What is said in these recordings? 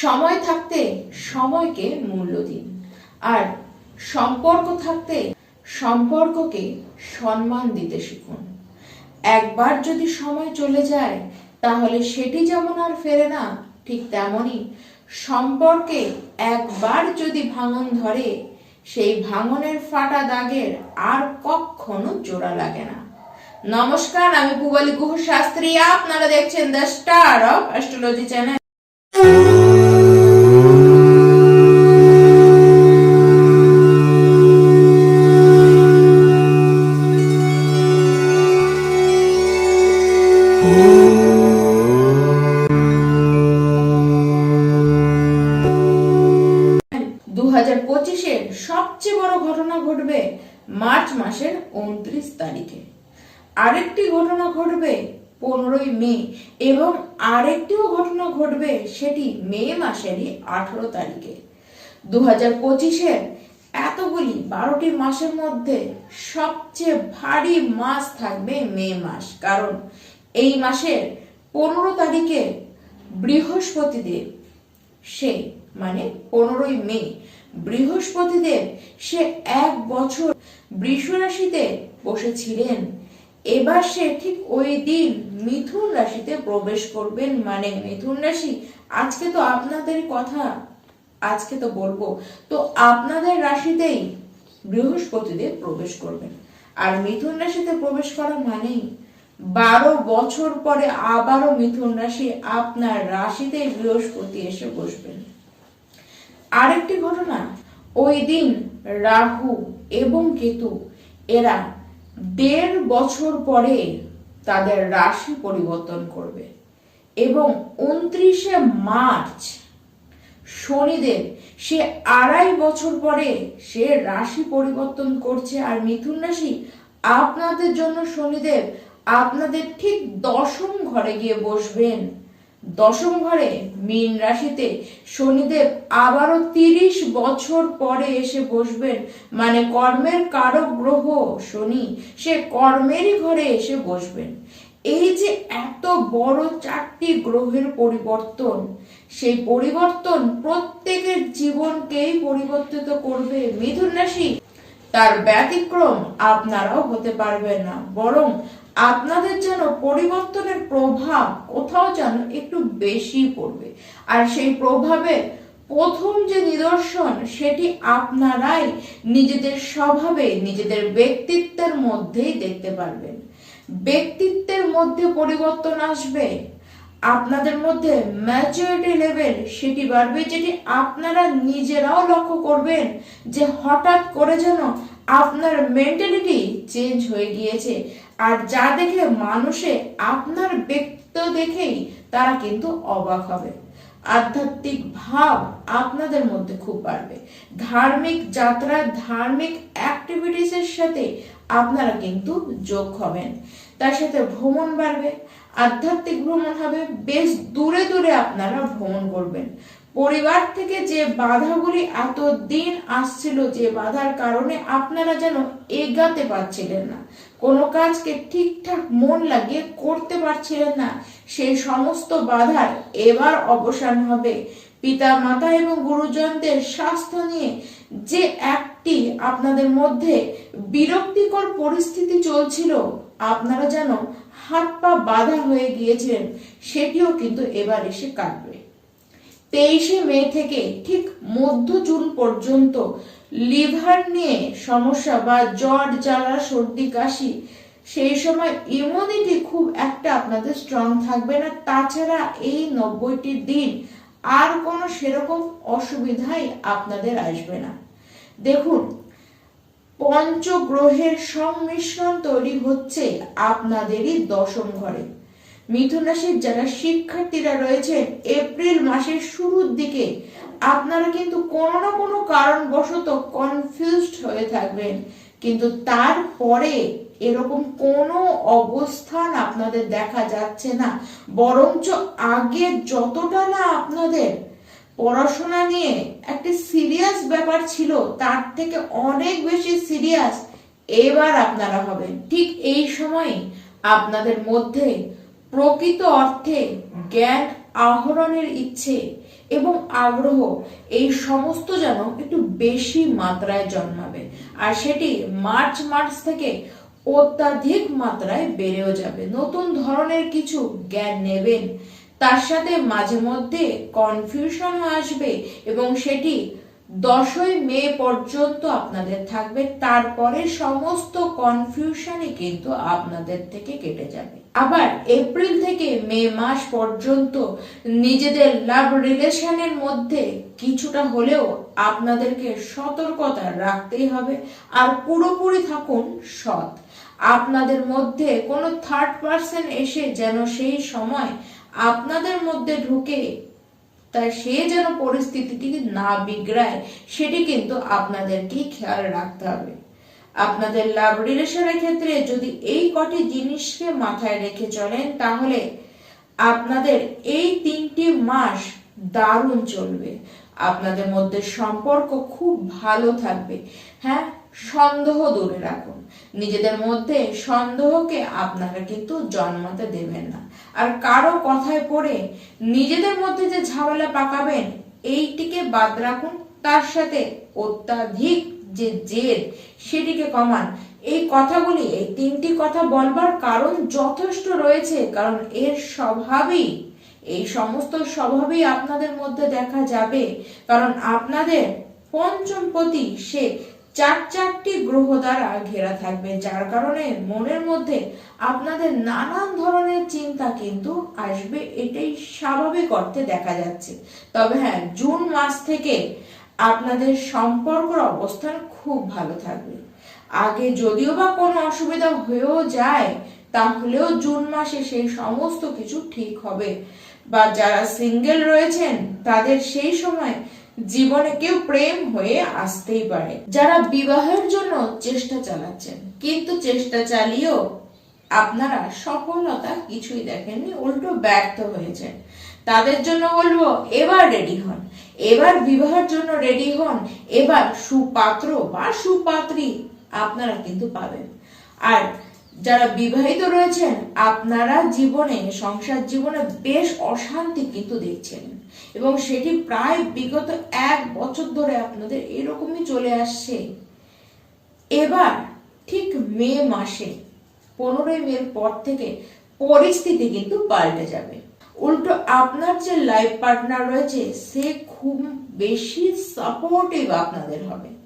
সময় থাকতে সময়কে মূল্য দিন। আর সম্পর্ক থাকতে সম্পর্ককে সম্মান দিতে শিখুন। একবার যদি সময় চলে যায়, তাহলে সেটি যেমন আর ফেরে না, ঠিক তেমনই সম্পর্কে একবার যদি ভাঙন ধরে, সেই ভাঙনের ফাটা দাগের আর কখনো জোড়া লাগে না। নমস্কার, আমি পুবালি গুহ শাস্ত্রী আপনারা দেখছেন the star of astrology channel. পঁচিশের সবচেয়ে বড় ঘটনা ঘটবে মার্চ মাসের উনত্রিশ তারিখে। আরেকটি ঘটনা ঘটবে পনেরোই মে এবং আরেকটিও ঘটনা ঘটবে সেটি মে মাসেরই তারিখে। দু হাজার পঁচিশের এতগুলি বারোটি মাসের মধ্যে সবচেয়ে ভারী মাস থাকবে মে মাস, কারণ এই মাসের পনেরো তারিখে বৃহস্পতিদেব, সে মানে পনেরোই মে বৃহস্পতিদেব সে এক বছর বৃষ রাশিতে বসেছিলেন। এবার সে ঠিক ওই দিন মিথুন রাশিতে প্রবেশ করবেন। মানে মিথুন রাশি, আজকে তো আপনাদের কথা, আজকে তো বলব। তো আপনাদের রাশিতেই বৃহস্পতিদেব প্রবেশ করবেন। আর মিথুন রাশিতে প্রবেশ করা মানেই বারো বছর পরে আবারও মিথুন রাশি আপনার রাশিতেই বৃহস্পতি এসে বসবেন। আরেকটি ঘটনা। ওই দিন রাহু এবং কেতু, এরা দেড় বছর পরে তাদের রাশি পরিবর্তন করবে এবং উনত্রিশে মার্চ শনিদেব সে আড়াই বছর পরে সে রাশি পরিবর্তন করছে। আর মিথুন রাশি, আপনাদের জন্য শনিদেব আপনাদের ঠিক দশম ঘরে গিয়ে বসবেন। দশম ঘরে মীন রাশিতে শনিদেব আবারও তিরিশ বছর পরে এসে বসবেন। মানে কর্মের কারক গ্রহ শনি, সে কর্মেরই ঘরে এসে বসবেন। এই যে এত বড় চারটি গ্রহের পরিবর্তন, সেই পরিবর্তন প্রত্যেকের জীবনকেই পরিবর্তিত করবে মিথুন রাশি। তার ব্যতিক্রম আপনারাও হতে পারবেন না। বরং আপনাদের যেন পরিবর্তনের প্রভাব কোথাও যেন একটু বেশি পড়বে। আর সেই প্রভাবে প্রথম যে নিদর্শন, সেটি আপনারাই নিজেদের স্বভাবে, নিজেদের ব্যক্তিত্বের মধ্যেই দেখতে পারবেন। ব্যক্তিত্বের মধ্যে পরিবর্তন আসবে। আপনাদের মধ্যে ম্যাচুরিটি লেভেল সেটি বাড়বে, যেটি আপনারা নিজেরাও লক্ষ্য করবেন যে হঠাৎ করে যেন আপনার মেন্টালিটি চেঞ্জ হয়ে গিয়েছে। আর যা দেখে মানুষে আপনার ব্যক্ত দেখেই তারা কিন্তু অবাক হবে। আধ্যাত্মিক ভাব আপনাদের মধ্যে খুব বাড়বে। ধার্মিক যাত্রা, ধার্মিক অ্যাক্টিভিটিসের সাথে আপনারা কিন্তু যোগ হবেন। তার সাথে ভ্রমণ বাড়বে। আধ্যাত্মিক ভ্রমণ হবে। বেশ দূরে দূরে আপনারা ভ্রমণ করবেন। পরিবার থেকে যে বাধাগুলি এত দিন আসছিল যে বাধার কারণে আপনারা যেন এগাতে পারছিলেন না, কোনো কাজকে ঠিকঠাক মন লাগিয়ে করতে পারছিলেন না, সেই সমস্ত বাধার এবার অবসান হবে। পিতা মাতা এবং গুরুজনদের স্বাস্থ্য নিয়ে যে একটি আপনাদের মধ্যে বিরক্তিকর পরিস্থিতি চলছিল, আপনারা যেন হাত পা বাধা হয়ে গিয়েছিলেন, সেটিও কিন্তু এবার এসে কাটবে। তেইশে মে থেকে ঠিক মধ্য জুন পর্যন্ত লিভার নিয়ে সমস্যা বা জ্বর, জ্বালা, সর্দি, কাশি, সেই সময় ইমিউনিটি খুব একটা আপনাদের স্ট্রং থাকবে না। তাছাড়া এই নব্বইটি দিন আর কোনো সেরকম অসুবিধাই আপনাদের আসবে না। দেখুন, পঞ্চগ্রহের সংমিশ্রণ তৈরি হচ্ছে আপনাদেরই দশম ঘরে। মিথুন রাশির যারা শিক্ষার্থীরা রয়েছেন এপ্রিল মাসের শুরুর দিকে আপনারা কিন্তু কোনো না কোনো কারণবশত কনফিউজড হয়ে থাকবেন। কিন্তু তারপরে এরকম কোনো অবস্থান আপনাদের দেখা যাচ্ছে না। বরঞ্চ আগে যতটা না আপনাদের পড়াশোনা নিয়ে একটা সিরিয়াস ব্যাপার ছিল, তার থেকে অনেক বেশি সিরিয়াস এবার আপনারা হবেন। ঠিক এই সময় আপনাদের মধ্যে প্রকৃত অর্থে জ্ঞান, আহরণের ইচ্ছে এবং আগ্রহ, এই সমস্ত যেন একটু বেশি মাত্রায় জন্মাবে। আর সেটি মার্চ মার্চ থেকে অত্যাধিক মাত্রায় বেড়েও যাবে। নতুন ধরনের কিছু জ্ঞান নেবেন, তার সাথে মাঝে মধ্যে কনফিউশন আসবে এবং সেটি দশই মে পর্যন্ত আপনাদের থাকবে, তারপরে সমস্ত কনফিউশনই কিন্তু আপনাদের থেকে কেটে যাবে। আবার এপ্রিল থেকে মে মাস পর্যন্ত নিজেদের লাভ রিলেশনের মধ্যে কিছুটা হলেও আপনাদেরকে সতর্কতা রাখতেই হবে, আর পুরোপুরি থাকুন সৎ। আপনাদের মধ্যে কোনো থার্ড পার্সন এসে যেন সেই সময় আপনাদের মধ্যে ঢুকে তাই সে যেন পরিস্থিতিটি না বিগড়ায়, সেটি কিন্তু আপনাদেরকেই খেয়াল রাখতে হবে। আপনাদের লাভ রিলেশনের ক্ষেত্রে যদি এই কটি জিনিসকে মাথায় রেখে চলেন, তাহলে আপনাদের এই তিনটি মাস দারুণ চলবে। আপনাদের মধ্যে সম্পর্ক খুব ভালো থাকবে। হ্যাঁ সন্দেহ দূরে রাখুন। নিজেদের মধ্যে সন্দেহকে আপনারা কিন্তু জন্মাতে দেবেন না। আর কারও কথায় পড়ে নিজেদের মধ্যে যে ঝামেলা পাকাবেন, এইটিকে বাদ রাখুন। তার সাথে অত্যাধিক যে জেদ, সেটিকে কমান। এই কথাগুলি, এই তিনটি কথা বলবার কারণ যথেষ্ট রয়েছে, কারণ এর স্বভাবই, এই সমস্ত স্বভাবই আপনাদের মধ্যে দেখা যাবে। কারণ আপনাদের পঞ্চমপতি সে চার চারটি গ্রহ দ্বারা ঘেরা থাকবে, যার কারণে মনের মধ্যে আপনাদের নানান ধরনের চিন্তা কিন্তু আসবে। এটাই স্বাভাবিক অর্থে দেখা যাচ্ছে। তবে হ্যাঁ জুন মাস থেকে আপনাদের সম্পর্কের অবস্থান খুব ভালো থাকবে। আগে যদিও বা কোনো অসুবিধা হয়েও যায়, তাহলেও জুন মাসে সেই সমস্ত কিছু ঠিক হবে। বা যারা সিঙ্গেল রয়েছেন, তাদের সেই সময় জীবনে কেউ প্রেম হয়ে আসতেই পারে। যারা বিবাহের জন্য চেষ্টা চালাচ্ছেন, কিন্তু চেষ্টা চালিয়েও আপনারা সফলতা কিছুই দেখেননি, উল্টো ব্যর্থ হয়েছেন। তাদের জন্য বলব, এবার রেডি হন। এবার বিবাহের জন্য রেডি হন। এবার সুপাত্র বা সুপাত্রী আপনারা কিন্তু পাবেন। আর যারা বিবাহিত রয়েছেন, আপনারা জীবনে, সংসার জীবনে বেশ অশান্তি কিন্তু দেখছেন। এবং সেটি প্রায় বিগত এক বছর ধরে আপনাদের এরকমই চলে আসছে। এবার ঠিক মে মাসে, পনেরোই মের পর থেকে পরিস্থিতি কিন্তু পাল্টে যাবে। উল্টো আপনার যে লাইফ পার্টনার রয়েছে, সে খুব বেশি সাপোর্টিভ আপনাদের হবে।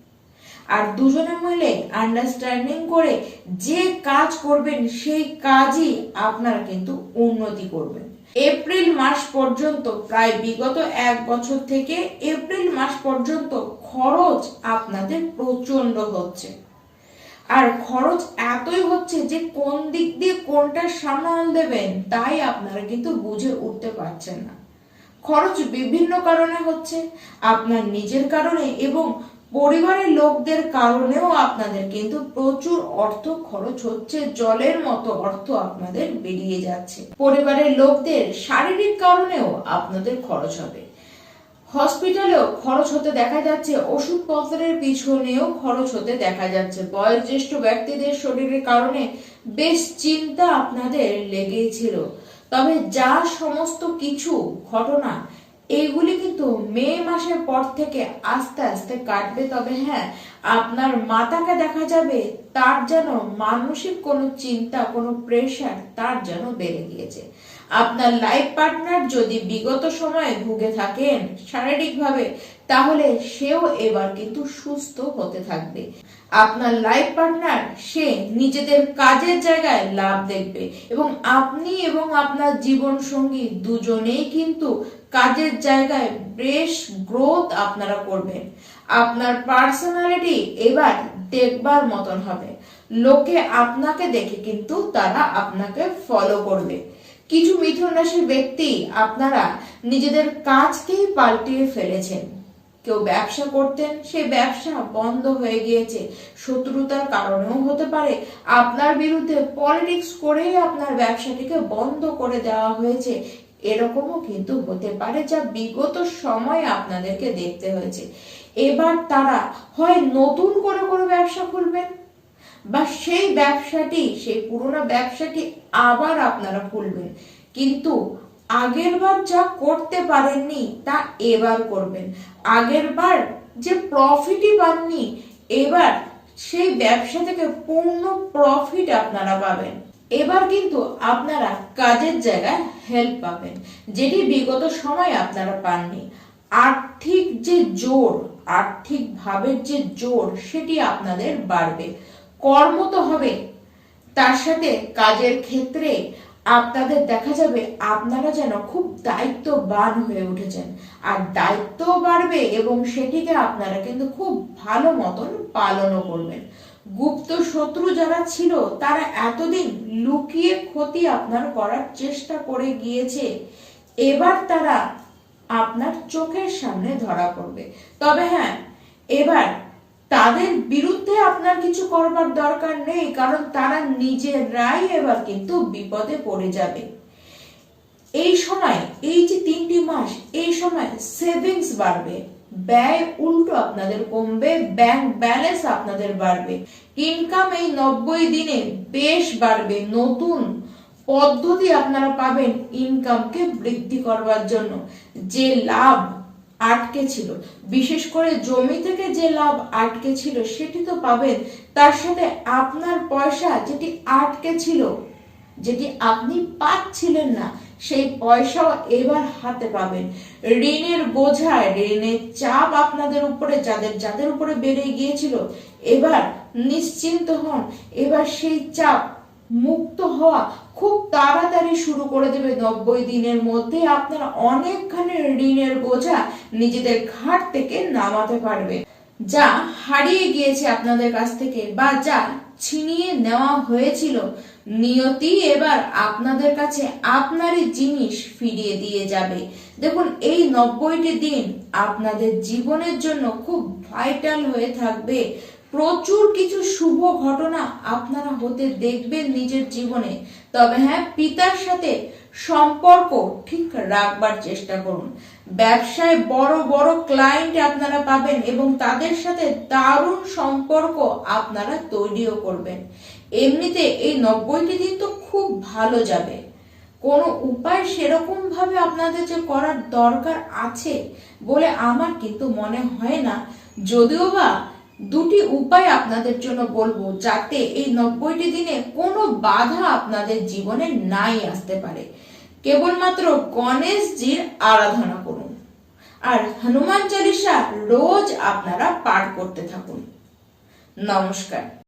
আর দুজনে মিলে আন্ডারস্ট্যান্ডিং করে যে কাজ করবেন, সেই কাজই আপনারা কিন্তু উন্নতি করবেন। এপ্রিল মাস পর্যন্ত, প্রায় বিগত এক বছর থেকে এপ্রিল মাস পর্যন্ত খরচ আপনাদের প্রচণ্ড হচ্ছে। আর খরচ এতই হচ্ছে যে কোন দিক দিয়ে কোনটা সামাল দেবেন, তাই আপনারা কিন্তু বুঝে উঠতে পারছেন না। খরচ বিভিন্ন কারণে হচ্ছে, আপনার নিজের কারণে এবং পরিবারের লোকদের কারণেও আপনাদের কিন্তু প্রচুর অর্থ খরচ হচ্ছে, জলের মতো অর্থ আপনাদের বেরিয়ে যাচ্ছে। পরিবারের লোকদের শারীরিক কারণেও আপনাদের খরচ হবে। হসপিটালেও খরচ হতে দেখা যাচ্ছে, ওষুধপত্রের পিছনেও খরচ হতে দেখা যাচ্ছে। বয়োজ্যেষ্ঠ ব্যক্তিদের শরীরের কারণে বেশ চিন্তা আপনাদের লেগেই ছিল তবে যা সমস্ত কিছু ঘটনা এইগুলি কিন্তু মে মাসের পর থেকে আস্তে আস্তে কাটবে। তবে হ্যাঁ আপনার মাতাকে দেখা যাবে, তার যেন মানসিক কোনো চিন্তা, কোনো প্রেশার তার যেন বেড়ে গিয়েছে। আপনার লাইফ পার্টনার যদি বিগত সময়ে ভুগে থাকেন শারীরিকভাবে, তাহলে সেও এবার কিন্তু সুস্থ হতে থাকবে। আপনার লাইফ পার্টনার সে নিজেদের কাজের জায়গায় লাভ দেখবে এবং আপনি এবং আপনার জীবন সঙ্গী দুজনেই কিন্তু কাজের জায়গায় বেশ গ্রোথ আপনারা করবেন। আপনার পার্সোনালিটি এবার দেখবার মতন হবে। লোকে আপনাকে দেখে কিন্তু তারা আপনাকে ফলো করবে। কিছু মিথুন ব্যক্তি আপনারা নিজেদের কাজকেই পাল্টিয়ে ফেলেছেন। কেউ ব্যবসা করতেন সেই ব্যবসা বন্ধ হয়ে গিয়েছে। শত্রুতার কারণেও হতে পারে। আপনার বিরুদ্ধে পলিটিক্স করেই আপনার ব্যবসাটিকে বন্ধ করে দেওয়া হয়েছে। এরকমও কিন্তু হতে পারে যা বিগত সময় আপনাদেরকে দেখতে হয়েছে। এবার তারা হয় নতুন করে কোনো ব্যবসা খুলবেন বা সেই ব্যবসাটি, সেই পুরোনো ব্যবসাটি আবার আপনারা খুলবেন। কিন্তু আগের বার যা করতে পারেননি, তা এবার করবেন। আগের বার যে প্রফিটই পাননি, এবার সেই ব্যবসা থেকে পূর্ণ প্রফিট আপনারা পাবেন। এবার কিন্তু আপনারা কাজের জায়গায় হেল্প পাবেন, যেটি বিগত সময় আপনারা পাননি। আর্থিক যে জোর আর্থিক ভাবের যে জোর, সেটি আপনাদের বাড়বে। কর্ম তো হবে। তার সাথে কাজের ক্ষেত্রে আপনাদের দেখা যাবে আপনারা যেন খুব দায়িত্ববান হয়ে উঠেছেন। আর দায়িত্ব বাড়বে এবং সেটিকে আপনারা কিন্তু খুব ভালো মতন পালনও করবেন। গুপ্ত শত্রু যারা ছিল, তারা এতদিন লুকিয়ে ক্ষতি আপনার করার চেষ্টা করে গিয়েছে। এবার তারা আপনার চোখের সামনে ধরা পড়বে। তবে হ্যাঁ এবার তাদের বিরুদ্ধে আপনার কিছু করবার দরকার নেই, কারণ তারা নিজেরাই এবার কিন্তু বিপদে পড়ে যাবে। এই সময়, এই যে তিনটি মাস, এই সময় সেভিংস বাড়বে। ব্যয় উল্টো আপনাদের কমবে ব্যাংক ব্যালেন্স আপনাদের বাড়বে। ইনকাম এই নব্বই দিনে বেশ বাড়বে। নতুন পদ্ধতি আপনারা পাবেন ইনকামকে বৃদ্ধি করবার জন্য। যে লাভ আটকে ছিল বিশেষ করে জমি থেকে যে লাভ আটকে ছিল সেটি তো পাবেন। তার সাথে আপনার পয়সা যেটি আটকে ছিল যেটি আপনি পাচ্ছিলেন না সেই পয়সাও এবার হাতে পাবেন। ঋণের বোঝায় ঋণের চাপ আপনাদের উপরে, যাদের যাদের উপরে বেড়ে গিয়েছিল, এবার নিশ্চিন্ত হন। এবার সেই চাপ মুক্ত হওয়া খুব তাড়াতাড়ি শুরু করে দেবে। নব্বই দিনের মধ্যে আপনারা অনেকখানি ঋণের বোঝা নিজেদের ঘাট থেকে নামাতে পারবে। যা হারিয়ে গিয়েছে আপনাদের কাছ থেকে বা যা ছিনিয়ে নেওয়া হয়েছিল। নিয়তি এবার আপনাদের কাছে আপনারই জিনিস ফিরিয়ে দিয়ে যাবে। দেখুন, এই নব্বইটি দিন আপনাদের জীবনের জন্য খুব ভাইটাল হয়ে থাকবে। প্রচুর কিছু শুভ ঘটনা আপনারা হতে দেখবেন নিজের জীবনে। তবে হ্যাঁ পিতার সাথে সম্পর্ক ঠিক রাখবার চেষ্টা করুন। ব্যবসায় বড় বড় ক্লায়েন্ট আপনারা পাবেন এবং তাদের সাথে দারুণ সম্পর্ক আপনারা তৈরিও করবেন। এমনিতে এই নব্বইটি দিন তো খুব ভালো যাবে। কোনো উপায় সেরকম ভাবে আপনাদের যে করার দরকার আছে বলে আমার কিন্তু মনে হয় না। যদিও বা দুটি উপায় আপনাদের জন্য বলব যাতে এই নব্বইটি দিনে কোনো বাধা আপনাদের জীবনে নাই আসতে পারে। কেবলমাত্র গণেশজির আরাধনা করুন। আর হনুমান চালিসা রোজ আপনারা পাঠ করতে থাকুন। নমস্কার।